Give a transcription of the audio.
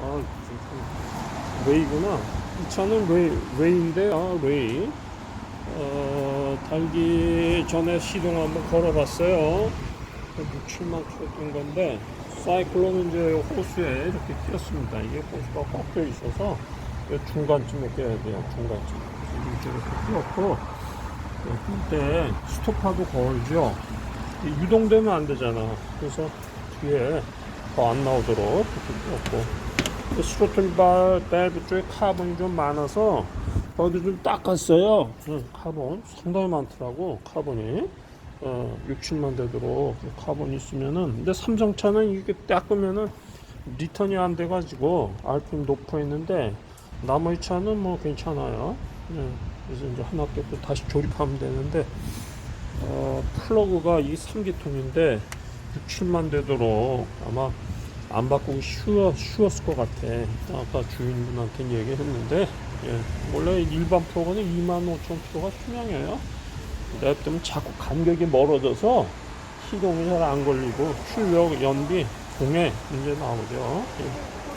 아, 진짜. 웨이구나. 이 차는 웨이, 웨이인데, 아, 웨이. 어, 달기 전에 시동 한번 걸어봤어요. 6, 7만 킬로 뛴 건데, 사이클론은 이제 호수에 이렇게 끼었습니다. 이게 호수가 꺾여 있어서 이 중간쯤에 껴야 돼요. 중간쯤. 이쪽에 끼었고, 이때 스토파도 걸죠. 이 유동되면 안 되잖아. 그래서 뒤에 더 안 나오도록 이렇게 끼웠고, 스로틀 발 밸브 쪽에 카본이 좀 많아서 어디 좀 닦았어요. 응, 카본 상당히 많더라고 카본이. 어, 6, 7만 되도록 카본이 있으면은 근데 삼성차는 이게 닦으면은 리턴이 안 돼가지고 RPM 높아 있는데 나머지 차는 뭐 괜찮아요. 예, 그래서 이제 하나 뺏고 다시 조립하면 되는데 어, 플러그가 이 3기통인데 6, 7만 되도록 아마 안 바꾸기 쉬워, 쉬웠을 것 같아. 아까 주인분한테 얘기했는데, 예, 원래 일반 프로그는 2만 5천 킬로가 수명이에요. 냅두면 자꾸 간격이 멀어져서 시동이 잘 안 걸리고 출력, 연비, 공해 문제 나오죠. 예.